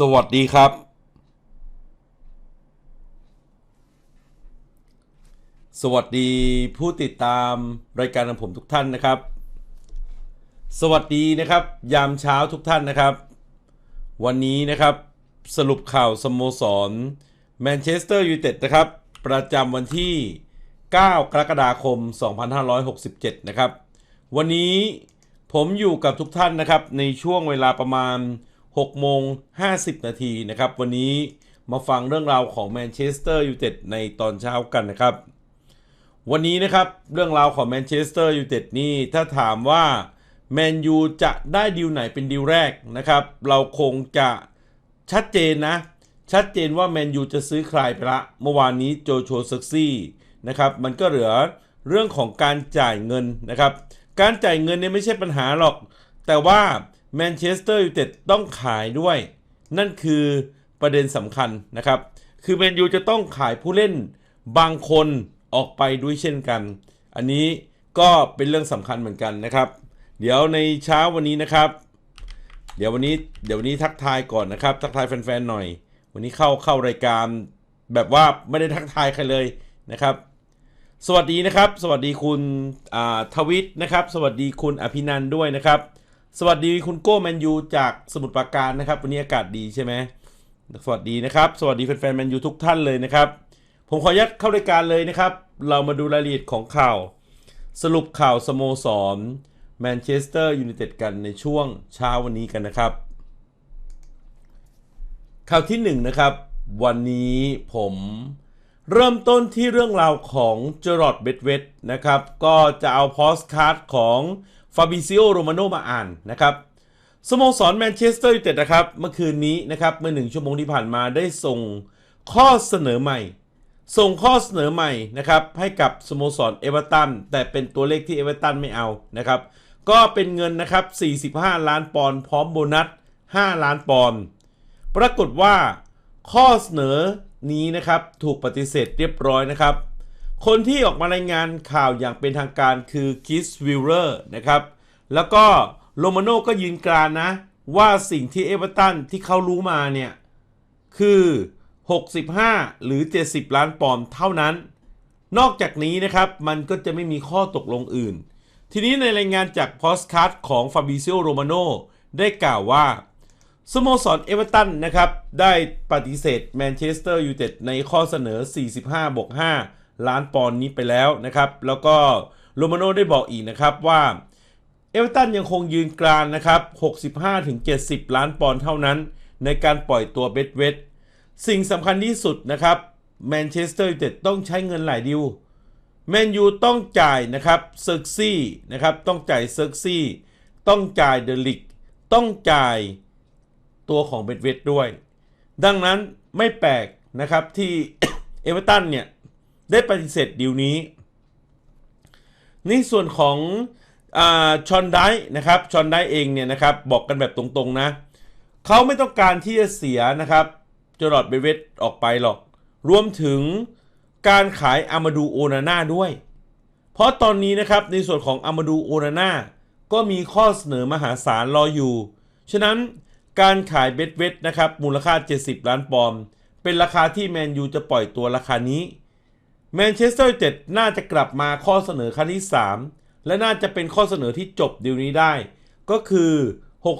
สวัสดีครับ สวัสดีผู้ติดตามรายการของผมทุกท่านนะครับ สวัสดีนะครับ ยามเช้าทุกท่านนะครับ วันนี้นะครับสรุปข่าวสโมสรแมนเชสเตอร์ยูไนเต็ดนะครับ ประจำวันที่ 9 กรกฎาคม 2567 นะครับ วันนี้ผมอยู่กับทุกท่านนะครับในช่วงเวลาประมาณ 6โมง50 นาทีนะครับ วันนี้มาฟังเรื่องราวของแมนเชสเตอร์ยูไนเต็ดในตอนเช้ากันนะครับ วันนี้นะครับเรื่องราวของแมนเชสเตอร์ยูไนเต็ดนี่ถ้าถามว่าแมนยูจะได้ดีลไหนเป็นดีลแรกนะครับ เราคงจะชัดเจนนะ ชัดเจนว่าแมนยูจะซื้อใครไปละ เมื่อวานนี้โจโฉเซ็กซี่นะครับ มันก็เหลือเรื่องของการจ่ายเงินนะครับ การจ่ายเงินเนี่ยไม่ใช่ปัญหาหรอก แต่ว่า แมนเชสเตอร์ยูไนเต็ดต้องขายด้วย นั่นคือประเด็นสำคัญนะครับ คือแมนยูจะต้องขายผู้เล่นบางคนออกไปด้วยเช่นกัน อันนี้ก็เป็นเรื่องสำคัญเหมือนกันนะครับ เดี๋ยวในเช้าวันนี้นะครับ เดี๋ยววันนี้เดี๋ยววันนี้ทักทายก่อนนะครับ ทักทายแฟนๆหน่อย วันนี้เข้าเข้ารายการแบบว่าไม่ได้ทักทายใครเลยนะครับ สวัสดีนะครับ สวัสดีคุณทวิตนะครับ สวัสดีคุณอภินันด้วยนะครับ สวัสดีคุณโก้แมนยูจากสมุทรปราการนะครับ วันนี้อากาศดีใช่ไหมสวัสดีนะครับ สวัสดีแฟนๆแมนยูทุกท่านเลยนะครับ ผมขออนุญาตเข้ารายการเลยนะครับ เรามาดูรายละเอียดของข่าว สรุปข่าวสโมสรแมนเชสเตอร์ยูไนเต็ดกันในช่วงเช้าวันนี้กันนะครับ ข่าวที่1นงนะครับ วันนี้ผมเริ่มต้นที่เรื่องราวของเจอร์ดเบดเวตนะครับ ก็จะเอาพอสคาร์ดของ ฟาบิซิโอโรมาโนมาอ่านนะครับสโมสรแมนเชสเตอร์ยูไนเต็ดนะครับ เมื่อคืนนี้นะครับเมื่อหนึ่งชั่วโมงที่ผ่านมาได้ส่งข้อเสนอใหม่ ส่งข้อเสนอใหม่นะครับให้กับสโมสรเอเวอร์ตันแต่เป็นตัวเลขที่เอเวอร์ตันไม่เอานะครับ ก็เป็นเงินนะครับ 45 ล้านปอนด์พร้อมโบนัส 5 ล้านปอนด์ปรากฏว่าข้อเสนอนี้นะครับถูกปฏิเสธเรียบร้อยนะครับ คนที่ออกมารายงานข่าวอย่างเป็นทางการคือคิสวิลเลอร์นะครับ แล้วก็โรมาโน่ก็ยืนกรานนะ ว่าสิ่งที่เอเวอร์ตันที่เขารู้มาเนี่ย คือ 65 หรือ 70 ล้านปอนด์เท่านั้น นอกจากนี้นะครับมันก็จะไม่มีข้อตกลงอื่น ทีนี้ในรายงานจากพอสคัตของฟาบิเซิโอโรมาโนได้กล่าวว่าสโมสรเอเวอร์ตันนะครับ ได้ปฏิเสธแมนเชสเตอร์ยูไนเต็ดในข้อเสนอ 45บวก5 ล้านปอนด์นี้ไปแล้วนะครับ แล้วก็โรมาโนได้บอกอีกนะครับว่าเอเวอเรตันยังคงยืนกรานนะครับ 65-70 ล้านปอนด์เท่านั้น ในการปล่อยตัวเบดเวดสิ่งสำคัญที่สุดนะครับแมนเชสเตอร์ยูไนเต็ดต้องใช้เงินหลายดิวแมนยูต้องจ่ายนะครับเซอร์ซี่นะครับต้องจ่ายเซอร์ซี่ต้องจ่ายเดลิกต้องจ่ายตัวของเบดเวดด้วย ดังนั้นไม่แปลกนะครับที่เอเวอเรตันเนี่ย ได้ปฏิเสธดีลนี้ ในส่วนของอชอนไดนะครับชอนไดเองเนี่ยนะครับบอกกันแบบตรงๆนะเขาไม่ต้องการที่จะเสียนะครับจรอดเบเวตออกไปหรอก รวมถึงการขายอามาดูโอนาน่าด้วย เพราะตอนนี้นะครับในส่วนของอามาดูโอนาน่าก็มีข้อเสนอมหาศาลรออยู่ ฉะนั้นการขายเบดเวตนะครับมูลค่า 70 ล้านปอนด์เป็นราคาที่แมนยูจะปล่อยตัวราคานี้ แมนเชสเตอร์ยูไนเต็ดน่าจะกลับมาข้อเสนอครั้งที่ 3 และน่าจะเป็นข้อเสนอที่จบดีลนี้ได้ ก็คือ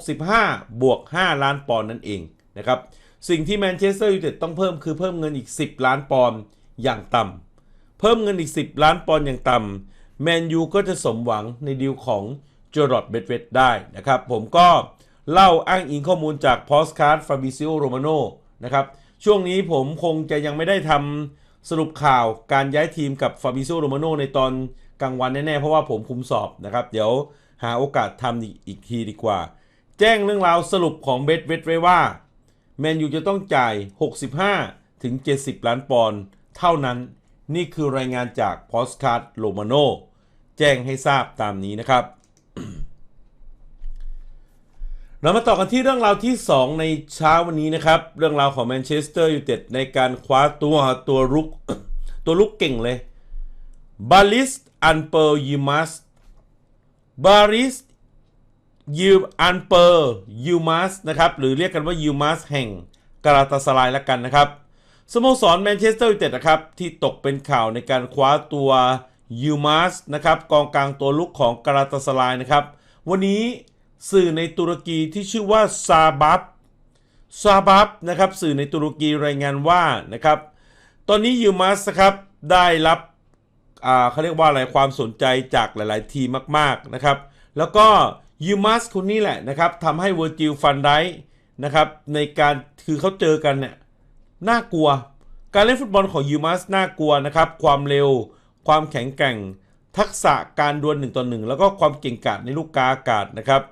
65 บวก 5 ล้านปอนด์นั่นเองนะครับสิ่งที่แมนเชสเตอร์ยูไนเต็ดต้องเพิ่มคือเพิ่มเงินอีก 10 ล้านปอนด์อย่างต่ำเพิ่มเงินอีก 10 ล้านปอนด์อย่างต่ำแมนยูก็จะสมหวังในดีลของเจอร์ดเบดเวดได้นะครับ ผมก็เล่าอ้างอิงข้อมูลจากพอสคาร์ดฟาบิซิโอโรมาโนนะครับช่วงนี้ผมคงจะยังไม่ได้ทำ สรุปข่าวการย้ายทีมกับฟาบิซิโอโรมาโนในตอนกลางวันแน่ๆ เพราะว่าผมคุมสอบนะครับ เดี๋ยวหาโอกาสทำอีกอีกทีดีกว่า แจ้งเรื่องราวสรุปของเบดเวดไว้ว่าแมนยูจะต้องจ่าย 65 ถึง 70 ล้านปอนด์เท่านั้น นี่คือรายงานจากพอสคาร์ดโรมาโนแจ้งให้ทราบตามนี้นะครับ เรามาต่อกันที่เรื่องราวที่ 2 ในเช้าวันนี้นะครับ เรื่องราวของแมนเชสเตอร์ยูไนเต็ดในการคว้าตัวตัวรุกตัวลุกเก่งเลยบาลิสอันเปอร์ยิมัสบาริสยูอันเปอร์ยูมัสนะครับหรือเรียกกันว่ายูมัสแห่งกาลาตาสลายละกันนะครับสโมสรแมนเชสเตอร์ยูไนเต็ดนะครับที่ตกเป็นข่าวในการคว้าตัวยูมัสนะครับกองกลางตัวลุกของกาลาตาสลายนะครับ วันนี้ สื่อในตุรกีที่ชื่อว่าซาบับซาบับนะครับสื่อในตุรกีรายงานว่านะครับตอนนี้ยูมัสครับได้รับเขาเรียกว่าอะไรความสนใจจากหลาย ๆ ทีมมาก ๆ นะครับ แล้วก็ยูมัสคนนี้แหละนะครับทำให้เวอร์จิลฟันไดนะครับในการคือเขาเจอกันเนี่ยน่ากลัว การเล่นฟุตบอลของยูมัสน่ากลัวนะครับ ความเร็ว ความแข็งแกร่ง ทักษะการดวลหนึ่งต่อหนึ่งแล้วก็ความเก่งกาจในลูกกาอากาศนะครับ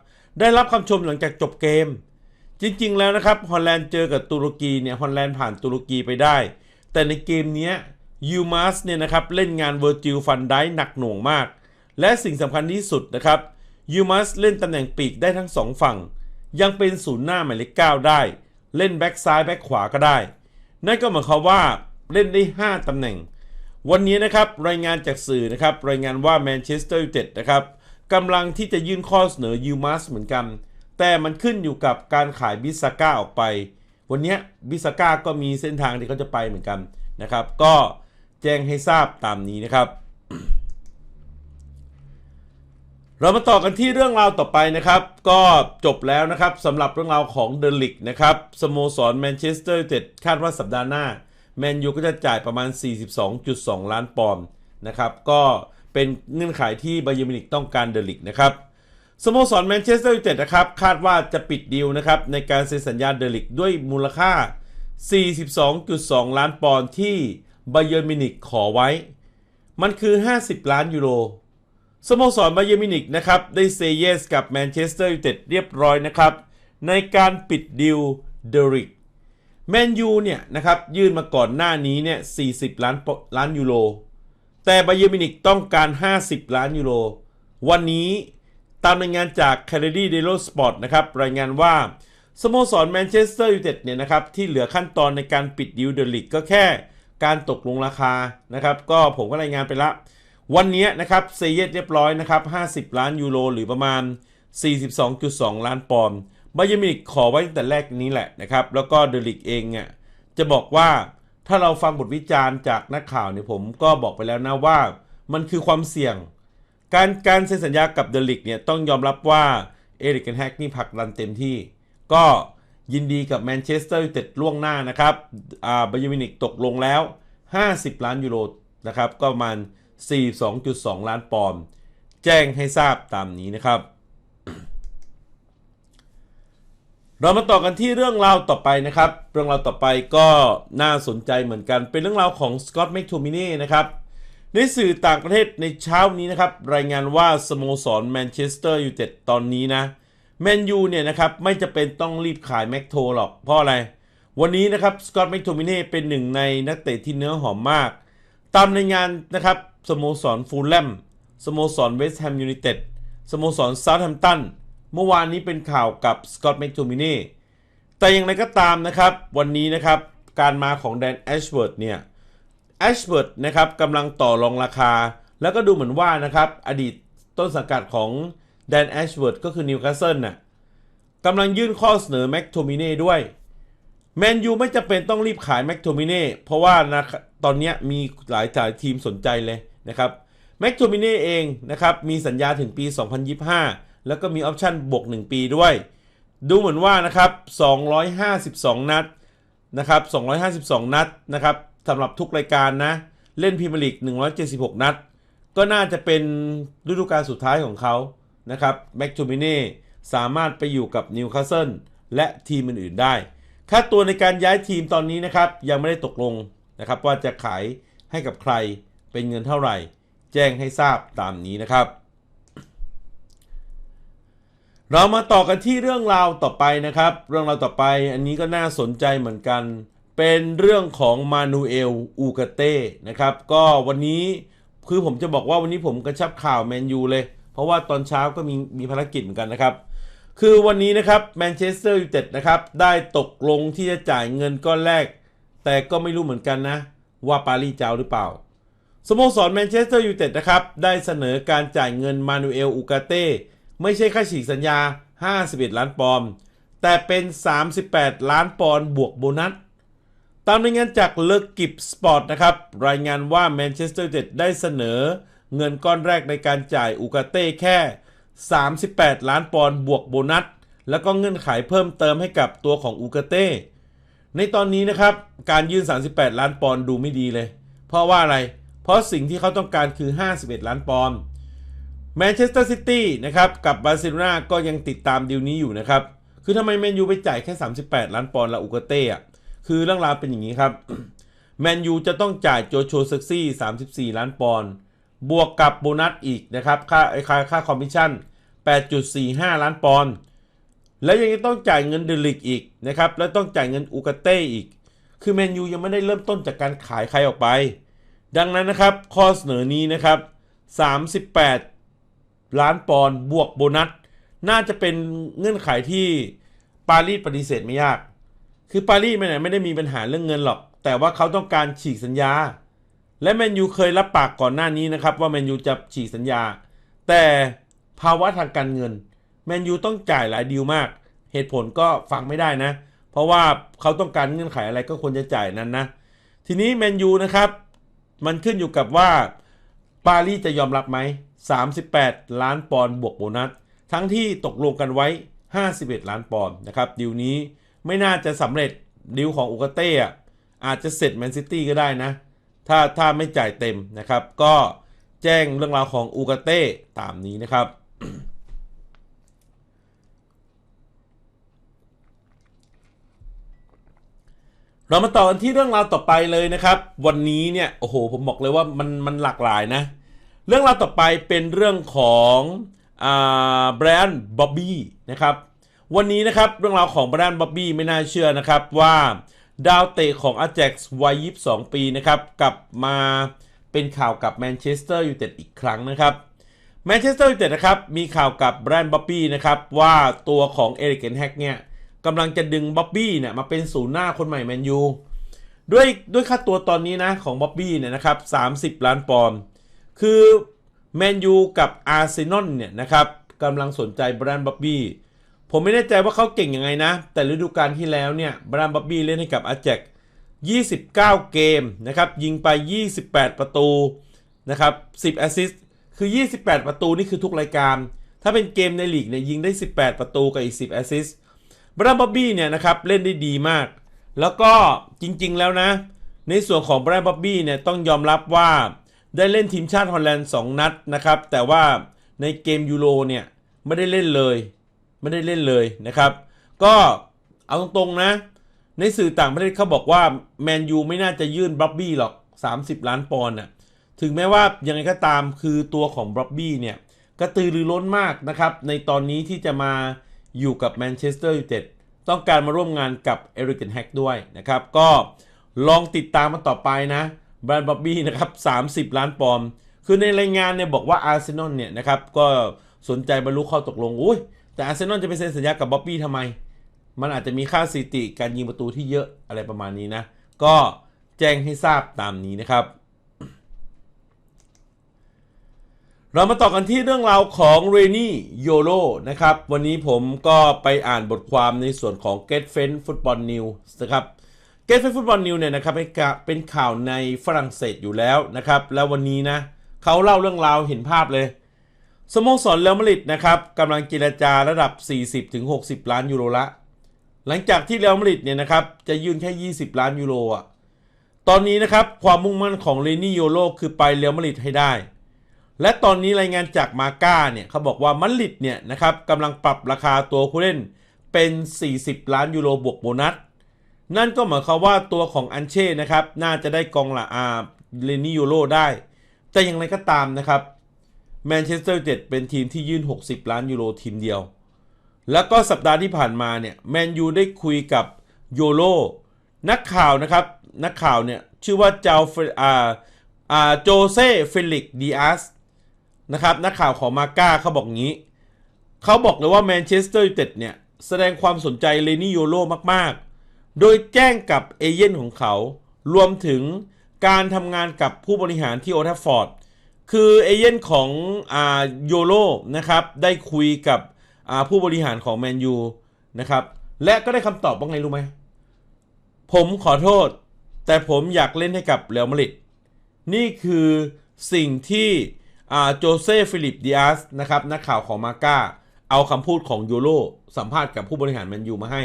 ได้รับคำชมหลังจากจบเกม จริงๆแล้วนะครับฮอลแลนด์เจอกับตุรกีเนี่ยฮอลแลนด์ผ่านตุรกีไปได้ แต่ในเกมนี้ยูมัสเนี่ยนะครับเล่นงานเวอร์จิลฟันได้หนักหน่วงมาก และสิ่งสำคัญที่สุดนะครับยูมัสเล่นตำแหน่งปีกได้ทั้งสองฝั่ง ยังเป็นศูนย์หน้าหมายเลขเก้าได้ เล่นแบ็กซ้ายแบ็กขวาก็ได้ นั่นก็หมายความว่าเล่นได้ 5ตำแหน่ง วันนี้นะครับรายงานจากสื่อนะครับรายงานว่าแมนเชสเตอร์ยูไนเต็ดนะครับ กำลังที่จะยื่นข้อเสนอยูมัสเหมือนกัน แต่มันขึ้นอยู่กับการขายบิสก้าออกไป วันนี้บิสก้าก็มีเส้นทางที่เขาจะไปเหมือนกันนะครับ ก็แจ้งให้ทราบตามนี้นะครับ เรามาต่อกันที่เรื่องราวต่อไปนะครับ ก็จบแล้วนะครับสำหรับเรื่องราวของเดลิกนะครับสโมสรแมนเชสเตอร์ยูไนเต็ดคาดว่าสัปดาห์หน้าแมนยูก็จะจ่ายประมาณ 42.2 ล้านปอนด์นะครับ ก็ เป็นเงื่อนไขที่บาเยร์มินิกต้องการเดลิกนะครับสโมสรแมนเชสเตอร์ยูไนเต็ดนะครับ คาดว่าจะปิดดีลนะครับ ในการเซ็นสัญญาเดลิกด้วยมูลค่า 42.2 ล้านปอนด์ที่บาเยร์มินิกขอไว้ มันคือ 50 ล้านยูโรสโมสรบาเยร์มินิกนะครับ ได้เซเยสกับแมนเชสเตอร์ยูไนเต็ดเรียบร้อยนะครับ ในการปิดดีลเดริกแมนยูเนี่ยนะครับ ยื่นมาก่อนหน้านี้เนี่ย 40 ล้านล้านยูโร แต่บาเยร์มินิกต้องการ 50 ล้านยูโร วันนี้ตามรายงานจาก c a n a d y d a i l y Sport นะครับรายงานว่าสโมสรแมนเชสเตอร์ยูไนเต็ดเนี่ยนะครับที่เหลือขั้นตอนในการปิดดิวเดลิกก็แค่การตกลงราคานะครับก็ผมก็รายงานไปละ วันนี้นะครับเซเยสเรียบร้อยนะครับ 50 ล้านยูโรหรือประมาณ 42.2 ล้านปอนด์บาเยร์มินิกขอไว้ตั้งแต่แรกนี้แหละนะครับแล้วก็เดลิกเองเนี่ยจะบอกว่า ถ้าเราฟังบทวิจารณ์จากนักข่าวเนี่ยผมก็บอกไปแล้วนะว่ามันคือความเสี่ยง การการเซ็นสัญญากับเดลิกเนี่ยต้องยอมรับว่าเอริกเกนแฮกนี่ผักดันเต็มที่ ก็ยินดีกับแมนเชสเตอร์ยูไนเต็ดล่วงหน้านะครับอ่าบายมินิกตกลงแล้ว 50 ล้านยูโรนะครับก็ประมาณ 42.2 ล้านปอนด์แจ้งให้ทราบตามนี้นะครับ เรามาต่อกันที่เรื่องราวต่อไปนะครับ เรื่องราวต่อไปก็น่าสนใจเหมือนกัน เป็นเรื่องราวของสกอตต์แมคโทมินีนะครับในสื่อต่างประเทศในเช้านี้นะครับ รายงานว่าสโมสรแมนเชสเตอร์ยูไนเต็ดตอนนี้นะแมนยูเนี่ยนะครับ ไม่จะเป็นต้องรีบขายแม็กโทหรอก เพราะอะไร วันนี้นะครับสกอตต์แมคโทมินีเป็นหนึ่งในนักเตะที่เนื้อหอมมาก ตามรายงานนะครับสโมสรฟูลแลมสโมสรเวสต์แฮมยูไนเต็ดสโมสรซาท์แฮมป์ตัน เมื่อวานนี้เป็นข่าวกับสกอตต์แมคโทมินีแต่อย่างไรก็ตามนะครับ วันนี้นะครับการมาของแดนแอชเวิร์ดเนี่ยแอชเวิร์ดนะครับกำลังต่อรองราคา แล้วก็ดูเหมือนว่านะครับ อดีตต้นสังกัดของแดนแอชเวิร์ดก็คือนิวคาสเซิลน่ะกำลังยื่นข้อเสนอแม็กโทมิเน่ด้วยแมนยูไม่จำเป็นต้องรีบขายแม็กโทมิเน่เพราะว่านะตอนนี้มีหลายหลายทีมสนใจเลยนะครับแม็กโทมิเน่เองนะครับมีสัญญาถึงปี 2025 แล้วก็มีออปชั่นบวก 1 ปีด้วย ดูเหมือนว่านะครับ 252 นัดนะครับ 252 นัดนะครับสำหรับทุกรายการนะ เล่นพรีเมียร์ลีก 176 นัด ก็น่าจะเป็นฤดูกาลสุดท้ายของเขานะครับแม็กโทมิเน่สามารถไปอยู่กับนิวคาสเซิลและทีมอื่นๆได้ ค่าตัวในการย้ายทีมตอนนี้นะครับ ยังไม่ได้ตกลงนะครับว่าจะขายให้กับใครเป็นเงินเท่าไหร่ แจ้งให้ทราบตามนี้นะครับ เรามาต่อกันที่เรื่องราวต่อไปนะครับ เรื่องราวต่อไปอันนี้ก็น่าสนใจเหมือนกัน เป็นเรื่องของมานูเอลอูกาเต้นะครับ ก็วันนี้คือผมจะบอกว่าวันนี้ผมกระชับข่าวแมนยูเลย เพราะว่าตอนเช้าก็มีมีภารกิจเหมือนกันนะครับ คือวันนี้นะครับแมนเชสเตอร์ยูไนเต็ดนะครับ ได้ตกลงที่จะจ่ายเงินก้อนแรก แต่ก็ไม่รู้เหมือนกันนะ ว่าปารีสจะเอาหรือเปล่าสโมสรแมนเชสเตอร์ยูไนเต็ดนะครับ ได้เสนอการจ่ายเงินมานูเอลอูกาเต้ ไม่ใช่ค่าฉีกสัญญา 51 ล้านปอนด์แต่เป็น 38 ล้านปอนด์บวกโบนัส ตามรายงานจากเลกิบสปอร์ตนะครับ รายงานว่าแมนเชสเตอร์เ t ได้เสนอ เงินก้อนแรกในการจ่ายอูกาเต้แค่ 38 ล้านปอนด์บวกโบนัส แล้วก็เงื่อนไขเพิ่มเติมให้กับตัวของอูกาเต้ในตอนนี้นะครับการยื่น 38 ล้านปอนด์ดูไม่ดีเลย เพราะว่าอะไร เพราะสิ่งที่เขาต้องการคือ 51 ล้านปอนด์ แมนเชสเตอร์ซิตี้นะครับกับบาร์เซโลนาก็ยังติดตามดีลนี้อยู่นะครับ คือทำไมแมนยูไปจ่ายแค่ 38 ล้านปอนด์ละอูกาเต้อะคือเรื่องราวเป็นอย่างนี้ครับแมนยูจะต้องจ่ายโจโชเซ็กซี่34 ล้านปอนด์บวกกับโบนัสอีกนะครับ ค่าค่าค่าคอมมิชชั่น 8.45 ล้านปอนด์แล้วยังต้องจ่ายเงินเดลิกอีกนะครับ แล้วต้องจ่ายเงินอูกาเต้อีก คือแมนยูยังไม่ได้เริ่มต้นจากการขายใครออกไป ดังนั้นนะครับข้อเสนอนี้นะครับ 38 ล้านปอนด์บวกโบนัส น่าจะเป็นเงื่อนไขที่ปารีสปฏิเสธไม่ยาก คือปารีสไม่ไม่ได้มีปัญหาเรื่องเงินหรอก แต่ว่าเขาต้องการฉีกสัญญา และแมนยูเคยรับปากก่อนหน้านี้นะครับว่าแมนยูจะฉีกสัญญา แต่ภาวะทางการเงินแมนยูต้องจ่ายหลายดีลมาก เหตุผลก็ฟังไม่ได้นะ เพราะว่าเขาต้องการเงื่อนไขอะไรก็ควรจะจ่ายนั้นนะ ทีนี้แมนยูนะครับ มันขึ้นอยู่กับว่าปารีสจะยอมรับไหม 38 ล้านปอนด์บวกโบนัส ทั้งที่ตกลงกันไว้ 51 ล้านปอนด์นะครับดีลนี้ไม่น่าจะสำเร็จดีลของอุกาเต้อะอาจจะเสร็จแมนซิตี้ก็ได้นะ ถ้าถ้าไม่จ่ายเต็มนะครับ ก็แจ้งเรื่องราวของอูกาเต้ตามนี้นะครับเรามาต่อกันที่เรื่องราวต่อไปเลยนะครับ วันนี้เนี่ยโอ้โหผมบอกเลยว่ามันมันหลากหลายนะ เรื่องราวต่อไปเป็นเรื่องของแบรนด์บ๊อบบี้นะครับวันนี้นะครับเรื่องราวของแบรนด์บ๊อบบี้ไม่น่าเชื่อนะครับว่าดาวเตะของอา j จ x วัย 22 ปีนะครับกลับมาเป็นข่าวกับแมนเชสเตอร์ยูไนเต็ดอีกครั้งนะครับแมนเชสเตอร์ยูไนเต็ดนะครับมีข่าวกับแบรนด์บ๊อบบี้นะครับว่าตัวของเอริกเกนแฮกเนี่ยกำลังจะดึงบ๊อบบี้เนี่ยมาเป็นศูนย์หน้าคนใหม่แมนยูด้วยด้วยค่าตัวตอนนี้นะของบ๊อบบี้เนี่ยนะครับ30 ล้านปอนด์ คือแมนยูกับอาร์เซนอลเนี่ยนะครับกำลังสนใจแบรนด์บ๊อบบี้ผมไม่แน่ใจว่าเขาเก่งยังไงนะ แต่ฤดูกาลที่แล้วเนี่ยแบรนด์บ๊อบบี้เล่นให้กับอาแจก29 เกมนะครับยิงไป 28 ประตูนะครับ10แอสซิสต์คือ 28 ประตูนี่คือทุกรายการ ถ้าเป็นเกมในลีกเนี่ยยิงได้ 18 ประตูกับอีก 10แอสซิสต์บรันบ๊อบบี้เนี่ยนะครับเล่นได้ดีมาก แล้วก็จริงๆแล้วนะ ในส่วนของบรันบ๊อบบี้เนี่ยต้องยอมรับว่า ได้เล่นทีมชาติฮอลแลนด์ 2 นัดนะครับ แต่ว่าในเกมยูโรเนี่ยไม่ได้เล่นเลยไม่ได้เล่นเลยนะครับ ก็เอาตรงๆนะ ในสื่อต่างประเทศเขาบอกว่าแมนยูไม่น่าจะยื่นบล็อบบี้หรอก 30 ล้านปอนด์น่ะถึงแม้ว่ายังไงก็ตามคือตัวของบล็อบบี้เนี่ยกระตือรือร้นมากนะครับ ในตอนนี้ที่จะมาอยู่กับแมนเชสเตอร์ยูไนเต็ดต้องการมาร่วมงานกับเอริกเกนแฮกด้วยนะครับ ก็ลองติดตามมันต่อไปนะ แบรนด์บ๊อบบี้นะครับ 30 ล้านปอนด์คือในรายงานเนี่ยบอกว่าอาร์เซนอลเนี่ยนะครับก็สนใจบรรลุข้อตกลงอุ้ยแต่อาร์เซนอลจะไปเซ็นสัญญากับบ๊อบบี้ทำไม มันอาจจะมีค่าสถิติการยิงประตูที่เยอะอะไรประมาณนี้นะ ก็แจ้งให้ทราบตามนี้นะครับ เรามาต่อกันที่เรื่องราวของเรนี่โยโ o นะครับ วันนี้ผมก็ไปอ่านบทความในส่วนของ Get f r i e n d Football News นะครับ Get f r i e n d Football News เนี่ยนะครับเป็นข่าวในฝรั่งเศสอยู่แล้วนะครับ แล้ววันนี้นะเขาเล่าเรื่องราวเห็นภาพเลยสโมสรเรอัลมาดริดนะครับกำลังเจรจาระดับ 40-60 ล้านยูโรละ หลังจากที่เรอัลมาดริดเนี่ยนะครับจะยื่นแค่ 20 ล้านยูโรอะตอนนี้นะครับความมุ่งมั่นของเรนี่โยโ o คือไปเรอัลมาดริดให้ได้ และตอนนี้รายงานจากมาก้าเนี่ยเขาบอกว่ามาดริดเนี่ยนะครับกำลังปรับราคาตัวผู้เล่นเป็น 40 ล้านยูโรบวกโบนัส นั่นก็หมายความว่าตัวของอันเช่นะครับ น่าจะได้กองหละอาเรนี่โยโ o ได้ แต่อย่างไรก็ตามนะครับแมนเชสเตอร์ยูเต็ดเป็นทีมที่ยื่น 60 ล้านยูโรทีมเดียว แล้วก็สัปดาห์ที่ผ่านมาเนี่ยแมนยูได้คุยกับโยโ o นักข่าวนะครับ นักข่าวเนี่ยชื่อว่าเจ้าอ่าอ่าโจเซ่เฟลิกดีอาสนะครับนักข่าวของมาก้าเขาบอกงี้ เขาบอกเลยว่าแมนเชสเตอร์ยูไนเต็ดเนี่ย แสดงความสนใจเลนี่โยโ o มากๆ โดยแจ้งกับเอเย่นของเขา รวมถึงการทำงานกับผู้บริหารที่โอทัฟฟอร์ด คือเอเย่นของอ่าโยโรนะครับ ได้คุยกับอ่าผู้บริหารของแมนยูนะครับ และก็ได้คำตอบว่าไงรู้ไหม ผมขอโทษ แต่ผมอยากเล่นให้กับเรอัลมาดริดนี่คือสิ่งที่โจเซฟิลิปดิอาสนะครับนักข่าวของมาก้า เอาคำพูดของโยโรสัมภาษณ์กับผู้บริหารแมนยูมาให้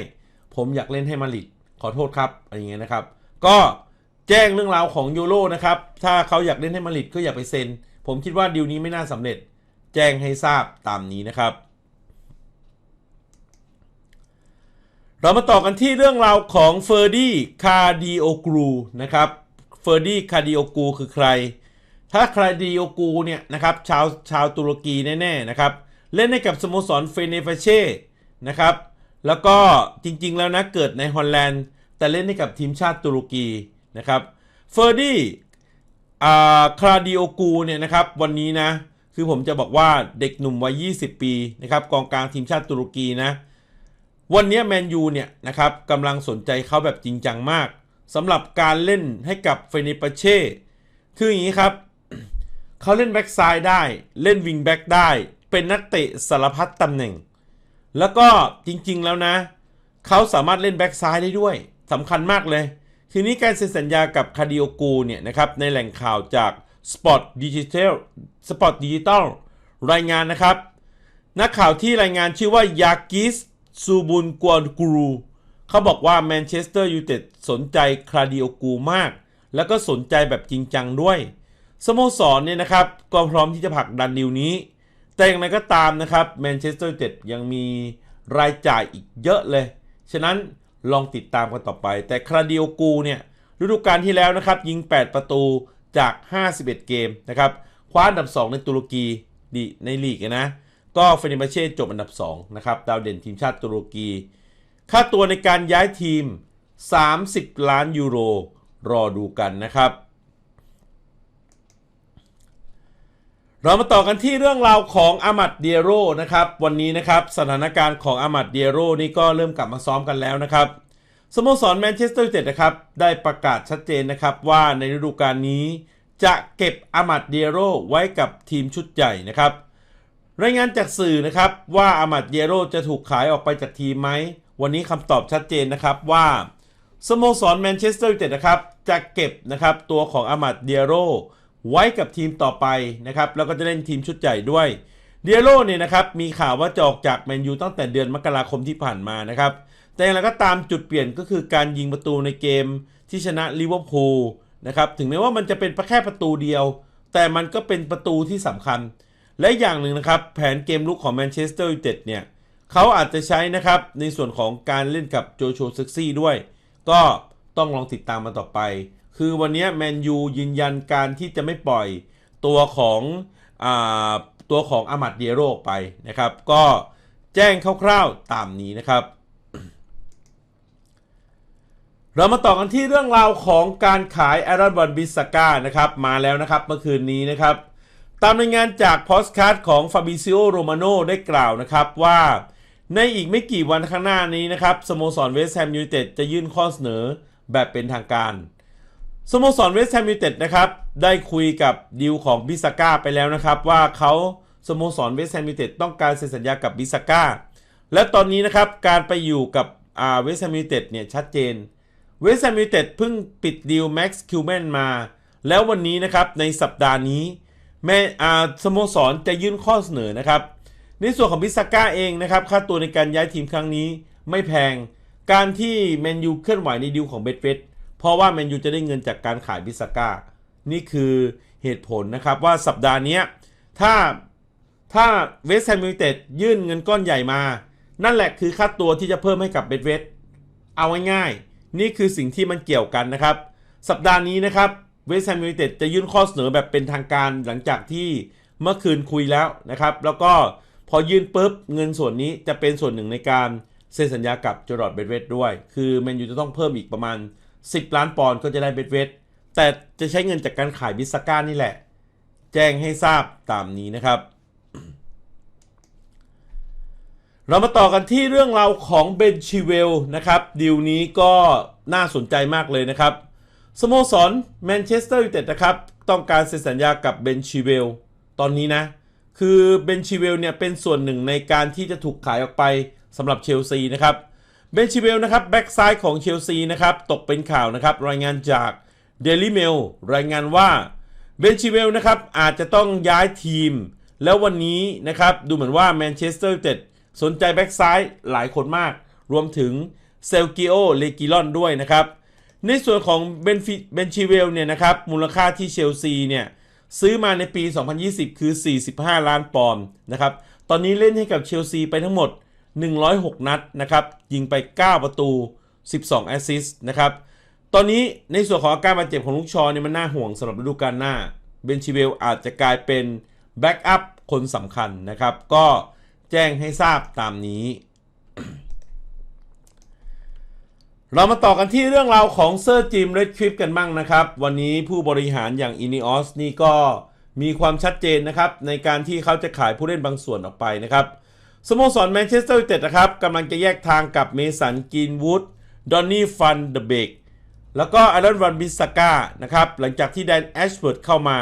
ผมอยากเล่นให้มาดริด ขอโทษครับอะไรอย่างเงี้ยนะครับ ก็แจ้งเรื่องราวของยูโรนะครับ ถ้าเขาอยากเล่นให้มาริดก็อย่าไปเซ็น ผมคิดว่าดีลนี้ไม่น่าสำเร็จ แจ้งให้ทราบตามนี้นะครับ เรามาต่อกันที่เรื่องราวของเฟอร์ดี้คาร์ดิโอกรูนะครับเฟอร์ดี้คาร์ดิโอกรูคือใคร ถ้าคาร์ดิโอกรูเนี่ยนะครับชาวชาวตุรกีแน่ๆนะครับ เล่นให้กับสโมสรเฟเนเฟเช่นะครับ แล้วก็จริงๆแล้วนะเกิดในฮอลแลนด์ แต่เล่นให้กับทีมชาติตุรกีนะครับเฟอร์ดี้คร์ดิโอกูเนี่ยนะครับวันนี้นะคือผมจะบอกว่าเด็กหนุ่มวัย 20 ปีนะครับกองกลางทีมชาติตุรกีนะวันนี้แมนยูเนี่ยนะครับกำลังสนใจเขาแบบจริงจังมากสำหรับการเล่นให้กับเฟเนเปเช่คืออย่างนี้ครับเขาเล่นแบ็กซ้ายได้เล่นวิงแบ็กได้ เป็นนักเตะสารพัดตำแหน่ง แล้วก็จริงๆแล้วนะ เขาสามารถเล่นแบ็กซ้ายได้ด้วยสำคัญมากเลย ทีนี้การเซ็นสัญญากับคาดิโอกูเนี่ยนะครับ ในแหล่งข่าวจาก Sport Digital Sport Digital รายงานนะครับ นักข่าวที่รายงานชื่อว่ายากิสซูบุนกวนกูรูเขาบอกว่าแมนเชสเตอร์ยูไนเต็ดสนใจคาดิโอกูมาก แล้วก็สนใจแบบจริงจังด้วย สโมสรเนี่ยนะครับก็พร้อมที่จะผลักดันดิวนี้ แต่อย่างไรก็ตามนะครับแมนเชสเตอร์เต็ดยังมีรายจ่ายอีกเยอะเลย ฉะนั้นลองติดตามกันต่อไป แต่คาดิโอกูเนี่ยฤดูกาลที่แล้วนะครับ ยิง 8 ประตูจาก 51 เกมนะครับคว้าอันดับ 2 ในตุรกีดีในลีกนะ ก็เฟเนบาเช่จบอันดับ 2 นะครับ ดาวเด่นทีมชาติตุรกี ค่าตัวในการย้ายทีม 30 ล้านยูโร รอดูกันนะครับ เรามาต่อกันที่เรื่องราวของอามัดเดียโรนะครับ วันนี้นะครับสถานการณ์ของอามัดเดียโรนี่ก็เริ่มกลับมาซ้อมกันแล้วนะครับสโมสรแมนเชสเตอร์ยูไนเต็ดนะครับได้ประกาศชัดเจนนะครับว่าในฤดูกาลนี้ จะเก็บอามัดเดียโรไว้กับทีมชุดใหญ่นะครับรายงานจากสื่อนะครับว่าอามัดเดียโรจะถูกขายออกไปจากทีมไหมวันนี้คำตอบชัดเจนนะครับว่าสโมสรแมนเชสเตอร์ยูไนเต็ดนะครับจะเก็บนะครับตัวของอามัดเดียโร ไว้กับทีมต่อไปนะครับแล้วก็จะเล่นทีมชุดใหญ่ด้วยเดียโรเนี่ยนะครับมีข่าวว่าจะออกจากแมนยูตั้งแต่เดือนมกราคมที่ผ่านมานะครับแต่อย่างไรก็ตามจุดเปลี่ยนก็คือการยิงประตูในเกมที่ชนะลิเวอร์พูลนะครับถึงแม้ว่ามันจะเป็นแค่ประตูเดียว แต่มันก็เป็นประตูที่สำคัญ และอย่างหนึ่งนะครับแผนเกมลุกของแมนเชสเตอร์ยูไนเต็ดเนี่ยเขาอาจจะใช้นะครับในส่วนของการเล่นกับโจโฉเซ็กซี่ด้วย ก็ต้องลองติดตามมาต่อไป คือวันนี้แมนยูยืนยันการที่จะไม่ปล่อยตัวของอตัวของอามัดเดียโรไปนะครับ ก็แจ้งคร่าวๆตามนี้นะครับ เรามาต่อกันที่เรื่องราวของการขาย a อรอนบอลบิสก้านะครับ มาแล้วนะครับเมื่อคืนนี้นะครับ ตามรายงานจากโพสต์การ์ดของฟาบิซิโอโรมาโนได้กล่าวนะครับว่าในอีกไม่กี่วันข้างหน้านี้นะครับสโมสรเวสต์แฮมยูไนเต็ดจะยื่นข้อเสนอแบบเป็นทางการ สโมสรเวสต์แฮมยูไนเต็ดนะครับ ได้คุยกับดีลของบิสก้าไปแล้วนะครับ ว่าเขาสโมสรเวสต์แฮมยูไนเต็ดต้องการเซ็นสัญญากับบิสก้าและตอนนี้นะครับ การไปอยู่กับอาเวสต์แฮมยูไนเต็ดเนี่ยชัดเจนเวสต์แฮมยูไนเต็ดเพิ่งปิดดีลแม็กซ์คิวแมนมา แล้ววันนี้นะครับในสัปดาห์นี้แม่อาสโมสรจะยื่นข้อเสนอนะครับ ในส่วนของบิสก้าเองนะครับ ค่าตัวในการย้ายทีมครั้งนี้ไม่แพงการที่แมนยูเคลื่อนไหวในดีลของเบดเฟส เพราะว่าแมนยูจะได้เงินจากการขายบิสก้า นี่คือเหตุผลนะครับว่าสัปดาห์นี้ถ้าถ้าเวสต์แฮมยูไนเต็ดยื่นเงินก้อนใหญ่มา นั่นแหละคือค่าตัวที่จะเพิ่มให้กับเบดเฟสเอาง่ายๆ นี่คือสิ่งที่มันเกี่ยวกันนะครับ สัปดาห์นี้นะครับเวสต์แฮมยูไนเต็ดจะยื่นข้อเสนอแบบเป็นทางการหลังจากที่เมื่อคืนคุยแล้วนะครับ แล้วก็พอยื่นปุ๊บเงินส่วนนี้จะเป็นส่วนหนึ่งในการเซ็นสัญญากับจอร์ดเบดเวสด้วย คือแมนยูจะต้องเพิ่มอีกประมาณ 10 ล้านปอนด์ก็จะได้เบดเวสแต่จะใช้เงินจากการขายบิสก้านี่แหละ แจ้งให้ทราบตามนี้นะครับ เรามาต่อกันที่เรื่องราวของเบนชิเวลนะครับดีลนี้ก็น่าสนใจมากเลยนะครับ สโมสรแมนเชสเตอร์ยูไนเต็ดนะครับ ต้องการเซ็นสัญญากับเบนชิเวลตอนนี้นะ คือเบนชิเวลเนี่ยเป็นส่วนหนึ่งในการที่จะถูกขายออกไปสำหรับเชลซีนะครับ เบนชิเวลนะครับแบ็กซ้ายของเชลซีนะครับตกเป็นข่าวนะครับรายงานจากเดลิเมลรายงานว่าเบนชิเวลนะครับอาจจะต้องย้ายทีม แล้ววันนี้นะครับดูเหมือนว่าแมนเชสเตอร์ยูไนเต็ดสนใจแบ็กซ้ายหลายคนมาก รวมถึงเซลกิโอเลกิลอนด้วยนะครับ ในส่วนของเบนฟิเบนชิเวลเนี่ยนะครับมูลค่าที่เชลซีเนี่ยซื้อมาในปี 2020 คือ 45 ล้านปอนด์นะครับตอนนี้เล่นให้กับเชลซีไปทั้งหมด 106 นัดนะครับ ยิงไป 9 ประตู 12 แอสซิสต์นะครับ ตอนนี้ในส่วนของอาการบาดเจ็บของลูกชอเนี่ยมันน่าห่วงสำหรับฤดูกาลหน้า เบนชิเวลอาจจะกลายเป็นแบ็กอัพคนสำคัญนะครับ ก็แจ้งให้ทราบตามนี้ เรามาต่อกันที่เรื่องราวของเซอร์จิมเรดคลิปกันบ้างนะครับ วันนี้ผู้บริหารอย่างอินิออสนี่ก็มีความชัดเจนนะครับ ในการที่เขาจะขายผู้เล่นบางส่วนออกไปนะครับ สโมสรแมนเชสเตอร์ยูไนเต็ดนะครับกำลังจะแยกทางกับเมสันกินวูดดอนนี่ฟันเดเบกแล้วก็อารอนวันบิสก้านะครับหลังจากที่แดนแอชเวิร์ดเข้ามา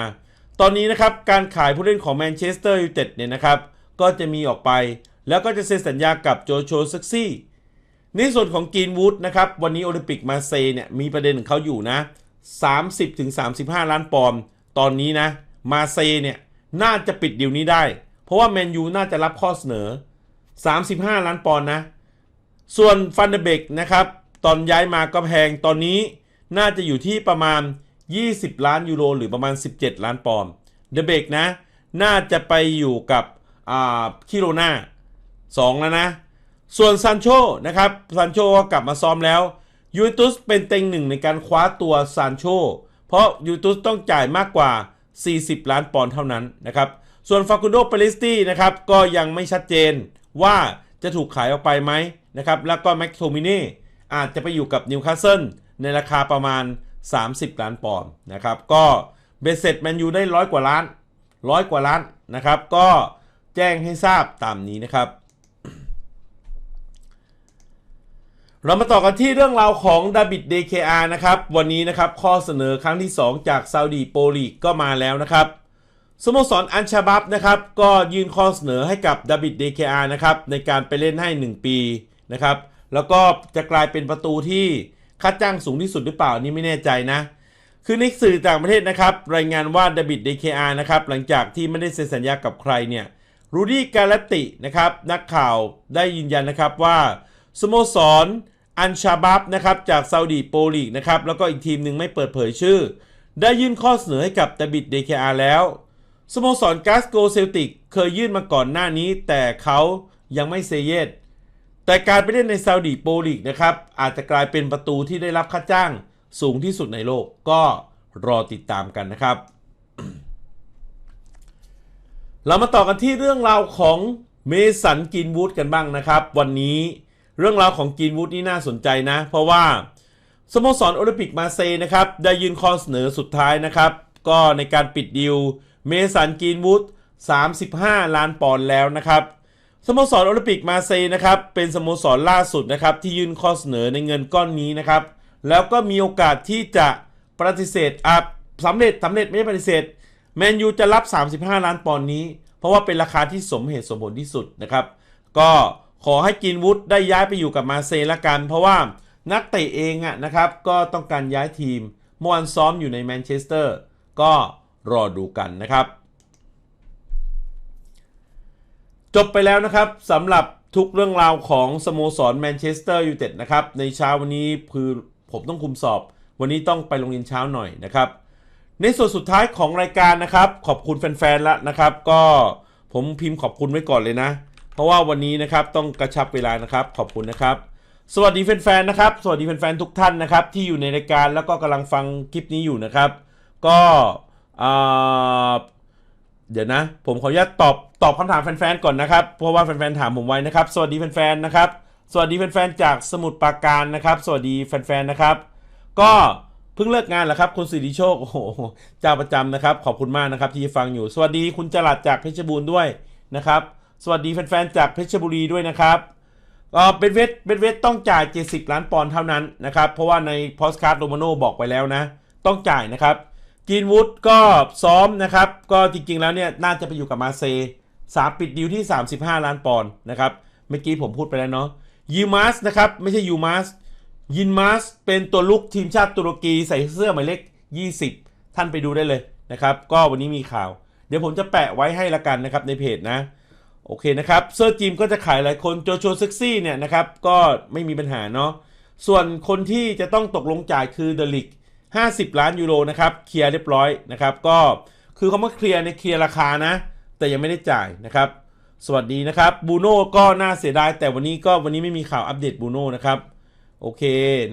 ตอนนี้นะครับการขายผู้เล่นของแมนเชสเตอร์ยูไนเต็ดเนี่ยนะครับก็จะมีออกไป แล้วก็จะเซ็นสัญญากับโจโชซักซี่ในส่วนของกรีนวูดนะครับวันนี้โอลิมปิกมาเซเนี่ยมีประเด็นของเขาอยู่นะ 30-35 ล้านปอนด์ตอนนี้นะมาเซเนี่ยน่าจะปิดดีลนี้ได้ เพราะว่าแมนยูน่าจะรับข้อเสนอ 35 ล้านปอนด์นะ ส่วนฟันเดเบกนะครับ ตอนย้ายมาก็แพงตอนนี้น่าจะอยู่ที่ประมาณ 20 ล้านยูโรหรือประมาณ 17 ล้านปอนด์เดเบกนะ น่าจะไปอยู่กับอ่าคิโรนา2แล้วนะ ส่วนซันโชนะครับซันโชก็กลับมาซ้อมแล้วยูเวนตุสเป็นเต็งหนึ่งในการคว้าตัวซานโช เพราะยูเวนตุสต้องจ่ายมากกว่า 40 ล้านปอนด์เท่านั้นนะครับ ส่วนฟาคุโดเปลิสตี้นะครับก็ยังไม่ชัดเจน ว่าจะถูกขายออกไปไหมนะครับแล้วก็แม็กโทมินีอาจจะไปอยู่กับนิวคาสเซิลในราคาประมาณ 30 ล้านปอนด์นะครับก็เบสเซ็ตแมนยูได้ร้อยกว่าล้านร้อยกว่าล้านนะครับก็แจ้งให้ทราบตามนี้นะครับ เรามาต่อกันที่เรื่องราวของดาบิด DKR นะครับ วันนี้นะครับข้อเสนอครั้งที่ 2 จากซาอุดีโปรลีกก็มาแล้วนะครับ สโมสรอันชาบับนะครับก็ยื่นข้อเสนอให้กับดาบิด DKR นะครับในการไปเล่นให้ 1 ปีนะครับแล้วก็จะกลายเป็นประตูที่ค่าจ้างสูงที่สุดหรือเปล่านี่ไม่แน่ใจนะ คือในสื่อต่างประเทศนะครับ รายงานว่าดาบิด DKR นะครับหลังจากที่ไม่ได้เซ็นสัญญากับใครเนี่ยรูดี้กาลตินะครับนักข่าวได้ยืนยันนะครับว่าสโมสรอันชาบับนะครับจากซาอุดีโปรลีกนะครับแล้วก็อีกทีมหนึ่งไม่เปิดเผยชื่อ ได้ยื่นข้อเสนอให้กับดาบิด DKR แล้ว สโมสรกาสโกเซลติกเคยยื่นมาก่อนหน้านี้ แต่เขายังไม่เซเยสแต่การไปเล่นในซาอุดีโปรลีกนะครับ อาจจะกลายเป็นประตูที่ได้รับค่าจ้างสูงที่สุดในโลกก็รอติดตามกันนะครับ เรามาต่อกันที่เรื่องราวของเมสันกินวูดกันบ้างนะครับ วันนี้เรื่องราวของกินวูดนี่น่าสนใจนะ เพราะว่าสโมสรโอลิมปิกมาเซนะครับ ได้ยื่นข้อเสนอสุดท้ายนะครับ ก็ในการปิดดีล เมสันกินวูด35 ล้านปอนด์แล้วนะครับสโมสรโอลิมปิกมาเซย์นะครับเป็นสโมสรล่าสุดนะครับที่ยื่นข้อเสนอในเงินก้อนนี้นะครับ แล้วก็มีโอกาสที่จะปฏิเสธอะสำเร็จสำเร็จไม่ปฏิเสธแมนยูจะรับ 35 ล้านปอนด์นี้ เพราะว่าเป็นราคาที่สมเหตุสมผลที่สุดนะครับ ก็ขอให้กินวุฒได้ย้ายไปอยู่กับมาเซย์ละกัน เพราะว่านักเตะเองอะนะครับ ก็ต้องการย้ายทีมเมื่อวานซ้อมอยู่ในแมนเชสเตอร์ก็ รอดูกันนะครับ จบไปแล้วนะครับสำหรับทุกเรื่องราวของสโมสรแมนเชสเตอร์ยูไนเต็ดนะครับ ในเช้าวันนี้คือผมต้องคุมสอบ วันนี้ต้องไปโรงเรียนเช้าหน่อยนะครับ ในส่วนสุดท้ายของรายการนะครับ ขอบคุณแฟนๆแล้วนะครับ ก็ผมพิมพ์ขอบคุณไว้ก่อนเลยนะ เพราะว่าวันนี้นะครับต้องกระชับเวลานะครับ ขอบคุณนะครับ สวัสดีแฟนๆนะครับ สวัสดีแฟนๆทุกท่านนะครับ ที่อยู่ในรายการแล้วก็กำลังฟังคลิปนี้อยู่นะครับ ก็ เดี๋ยวนะ ผมขออนุญาตตอบตอบคำถามแฟนๆก่อนนะครับ เพราะว่าแฟนๆถามผมไว้นะครับ สวัสดีแฟนๆนะครับ สวัสดีแฟนๆจากสมุทรปราการนะครับ สวัสดีแฟนๆนะครับ ก็เพิ่งเลิกงานแล้วครับ คุณสิริโชคโอ้โหเจ้าประจำนะครับ ขอบคุณมากนะครับ ที่ฟังอยู่ สวัสดีคุณจรัดจากเพชรบูรณ์ด้วยนะครับ สวัสดีแฟนๆจากเพชรบุรีด้วยนะครับก็เป็นเวทเป็นเวทต้องจ่าย 70 ล้านปอนด์เท่านั้นนะครับ เพราะว่าในพอสการ์ดโรมาโนบอกไปแล้วนะ ต้องจ่ายนะครับ กินวูดก็ซ้อมนะครับ ก็จริงๆแล้วเนี่ยน่าจะไปอยู่กับมาเซสามปิดดีลที่ 35 ล้านปอนด์นะครับ เมื่อกี้ผมพูดไปแล้วเนาะยูมาสนะครับ ไม่ใช่ยูมาสยินมาสเป็นตัวลุกทีมชาติตุรกีใส่เสื้อหมายเลข 20 ท่านไปดูได้เลยนะครับ ก็วันนี้มีข่าว เดี๋ยวผมจะแปะไว้ให้ละกันนะครับในเพจนะ โอเคนะครับเซอร์จิมก็จะขายหลายคนโจชัวเซ็กซี่เนี่ยนะครับ ก็ไม่มีปัญหาเนาะส่วนคนที่จะต้องตกลงจ่ายคือเดลิก 50 ล้านยูโรนะครับเคลียร์เรียบร้อยนะครับ ก็คือเขามาเคลียร์ในเคลียร์ราคานะ แต่ยังไม่ได้จ่ายนะครับ สวัสดีนะครับบูโน่ก็น่าเสียดายแต่วันนี้ก็วันนี้ไม่มีข่าวอัปเดตบูโน่นะครับโอเค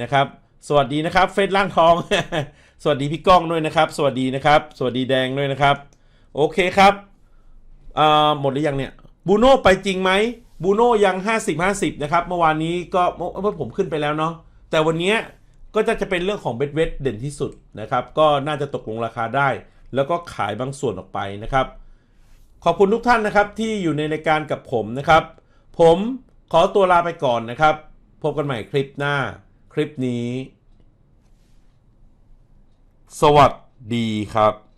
นะครับ สวัสดีนะครับเฟซล่างทอง สวัสดีพี่ก้องด้วยนะครับ สวัสดีนะครับ สวัสดีแดงด้วยนะครับ โอเคครับอ่าหมดหรือยังเนี่ยบูโน่ไปจริงไหมบูโน่ยัง 50 50 นะครับ เมื่อวานนี้ก็เมื่อผมขึ้นไปแล้วเนาะแต่วันนี้ ก็จะจะเป็นเรื่องของเบดเวทเด่นที่สุดนะครับ ก็น่าจะตกลงราคาได้ แล้วก็ขายบางส่วนออกไปนะครับ ขอบคุณทุกท่านนะครับที่อยู่ในรายการกับผมนะครับ ผมขอตัวลาไปก่อนนะครับ พบกันใหม่คลิปหน้าคลิปนี้ สวัสดีครับ